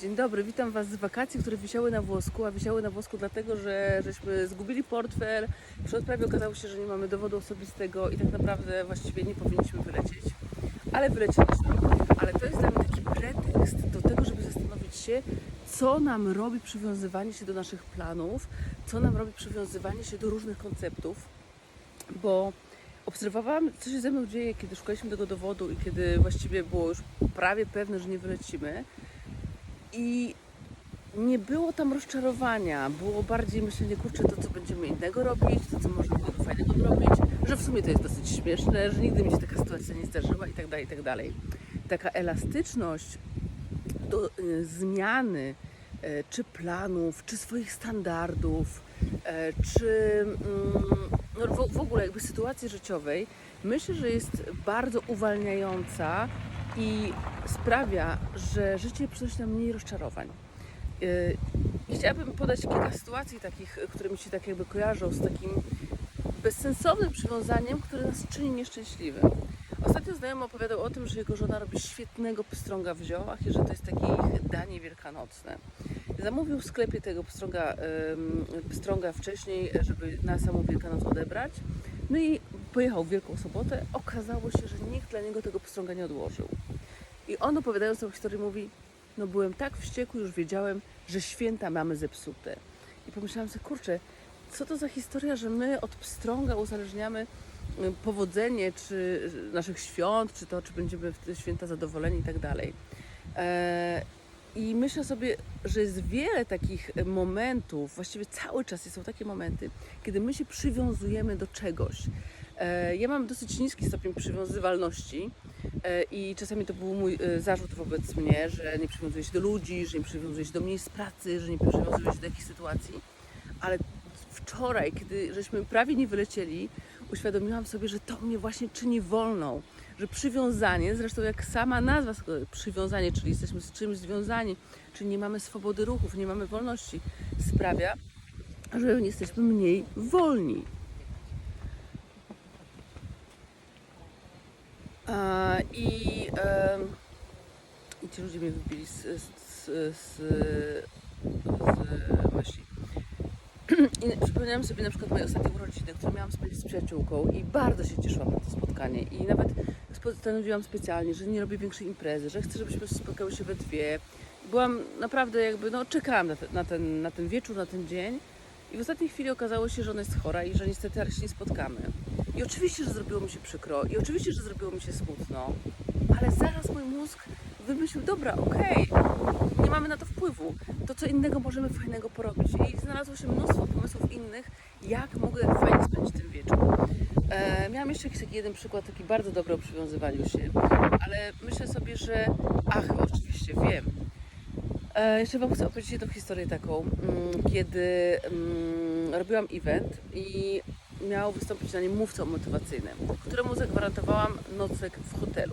Dzień dobry, witam Was z wakacji, które wisiały na włosku, a wisiały na włosku dlatego, że żeśmy zgubili portfel, przy odprawie okazało się, że nie mamy dowodu osobistego i tak naprawdę właściwie nie powinniśmy wylecieć. Ale wylecieliśmy. Ale to jest dla mnie taki pretekst do tego, żeby zastanowić się, co nam robi przywiązywanie się do naszych planów, co nam robi przywiązywanie się do różnych konceptów, bo obserwowałam, co się ze mną dzieje, kiedy szukaliśmy tego dowodu i kiedy właściwie było już prawie pewne, że nie wylecimy. I nie było tam rozczarowania, było bardziej myślenie, kurczę, to co będziemy innego robić, to co było fajnego zrobić, że w sumie to jest dosyć śmieszne, że nigdy mi się taka sytuacja nie zdarzyła i tak dalej, i tak dalej. Taka elastyczność do y, zmiany e, czy planów, czy swoich standardów, e, czy mm, no, w ogóle jakby sytuacji życiowej, myślę, że jest bardzo uwalniająca i sprawia, że życie przynosi nam mniej rozczarowań. I chciałabym podać kilka sytuacji takich, które mi się tak jakby kojarzą z takim bezsensownym przywiązaniem, które nas czyni nieszczęśliwym. Ostatnio znajomy opowiadał o tym, że jego żona robi świetnego pstrąga w ziołach i że to jest takie ich danie wielkanocne. Zamówił w sklepie tego pstrąga, pstrąga wcześniej, żeby na samą Wielkanoc odebrać. No i pojechał w Wielką Sobotę. Okazało się, że nikt dla niego tego pstrąga nie odłożył. I on opowiadając tę historię mówi, no byłem tak wściekły, już wiedziałem, że święta mamy zepsute. I pomyślałam sobie, kurczę, co to za historia, że my od pstrąga uzależniamy y, powodzenie czy naszych świąt, czy to, czy będziemy w te święta zadowoleni i tak dalej. E, I myślę sobie, że jest wiele takich momentów, właściwie cały czas są takie momenty, kiedy my się przywiązujemy do czegoś. E, Ja mam dosyć niski stopień przywiązywalności e, i czasami to był mój e, zarzut wobec mnie, że nie przywiązuję się do ludzi, że nie przywiązuję się do miejsc pracy, że nie przywiązuję się do jakichś sytuacji. Ale wczoraj, kiedy żeśmy prawie nie wylecieli, uświadomiłam sobie, że to mnie właśnie czyni wolną. Że przywiązanie, zresztą jak sama nazwa, przywiązanie, czyli jesteśmy z czymś związani, czyli nie mamy swobody ruchów, nie mamy wolności, sprawia, że jesteśmy mniej wolni. I, em, I ci ludzie mnie wybili z, z, z, z, z myśli. I przypomniałam sobie na przykład moje ostatnie urodziny, które miałam spędzić z przyjaciółką i bardzo się cieszyłam na to spotkanie. I nawet postanowiłam specjalnie, że nie robię większej imprezy, że chcę, żebyśmy spotkały się we dwie. Byłam naprawdę jakby, no czekałam na, te, na, ten, na ten wieczór, na ten dzień. I w ostatniej chwili okazało się, że ona jest chora i że niestety się nie spotkamy. I oczywiście, że zrobiło mi się przykro, i oczywiście, że zrobiło mi się smutno, ale zaraz mój mózg wymyślił, dobra, okej, nie mamy na to wpływu, to co innego możemy fajnego porobić. I znalazło się mnóstwo pomysłów innych, jak mogę fajnie spędzić ten wieczór. E, miałam jeszcze jakiś taki jeden przykład, taki bardzo dobry o przywiązywaniu się, ale myślę sobie, że ach, oczywiście wiem. E, jeszcze Wam chcę opowiedzieć jedną historię taką, mm, kiedy mm, robiłam event i miał wystąpić na nim mówca motywacyjny, któremu zagwarantowałam nocleg w hotelu.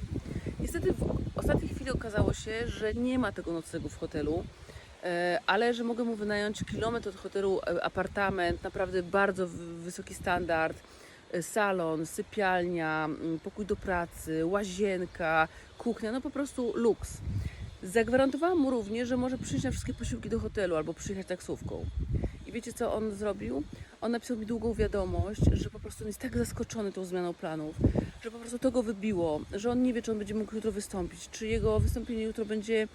Niestety w ostatniej chwili okazało się, że nie ma tego noclegu w hotelu, e, ale że mogę mu wynająć kilometr od hotelu e, apartament, naprawdę bardzo wysoki standard, e, salon, sypialnia, m, pokój do pracy, łazienka, kuchnia, no po prostu luks. Zagwarantowałam mu również, że może przyjść na wszystkie posiłki do hotelu albo przyjechać taksówką. I wiecie co on zrobił? On napisał mi długą wiadomość, że po prostu on jest tak zaskoczony tą zmianą planów, że po prostu to go wybiło, że on nie wie, czy on będzie mógł jutro wystąpić, czy jego wystąpienie jutro będzie,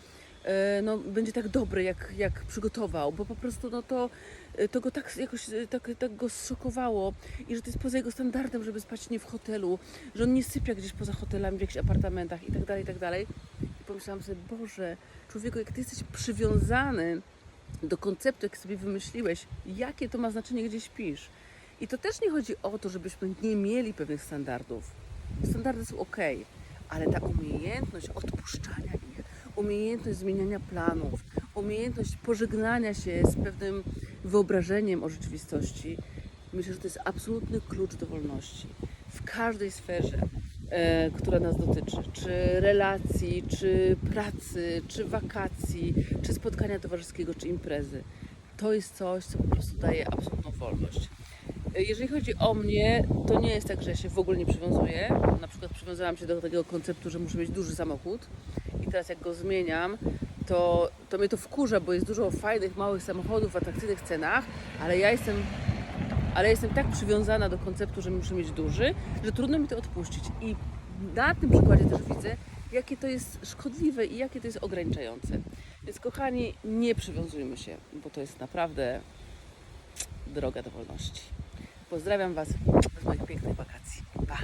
e, no, będzie tak dobre, jak, jak przygotował, bo po prostu no, to, e, to go tak jakoś e, tak, tak go zszokowało i że to jest poza jego standardem, żeby spać nie w hotelu, że on nie sypia gdzieś poza hotelami, w jakichś apartamentach i tak dalej, i tak dalej. I pomyślałam sobie, Boże, człowieku, jak ty jesteś przywiązany do konceptu, jak sobie wymyśliłeś, jakie to ma znaczenie, gdzie śpisz. I to też nie chodzi o to, żebyśmy nie mieli pewnych standardów. Standardy są ok, ale ta umiejętność odpuszczania ich, umiejętność zmieniania planów, umiejętność pożegnania się z pewnym wyobrażeniem o rzeczywistości, myślę, że to jest absolutny klucz do wolności. W każdej sferze, która nas dotyczy, czy relacji, czy pracy, czy wakacji, czy spotkania towarzyskiego, czy imprezy. To jest coś, co po prostu daje absolutną wolność. E, Jeżeli chodzi o mnie, to nie jest tak, że ja się w ogóle nie przywiązuję. Na przykład przywiązałam się do takiego konceptu, że muszę mieć duży samochód i teraz jak go zmieniam, to, to mnie to wkurza, bo jest dużo fajnych, małych samochodów w atrakcyjnych cenach, ale ja jestem, ale jestem tak przywiązana do konceptu, że muszę mieć duży, że trudno mi to odpuścić. I na tym przykładzie też widzę, jakie to jest szkodliwe i jakie to jest ograniczające. Więc kochani, nie przywiązujmy się, bo to jest naprawdę droga do wolności. Pozdrawiam Was z moich pięknych wakacji. Pa!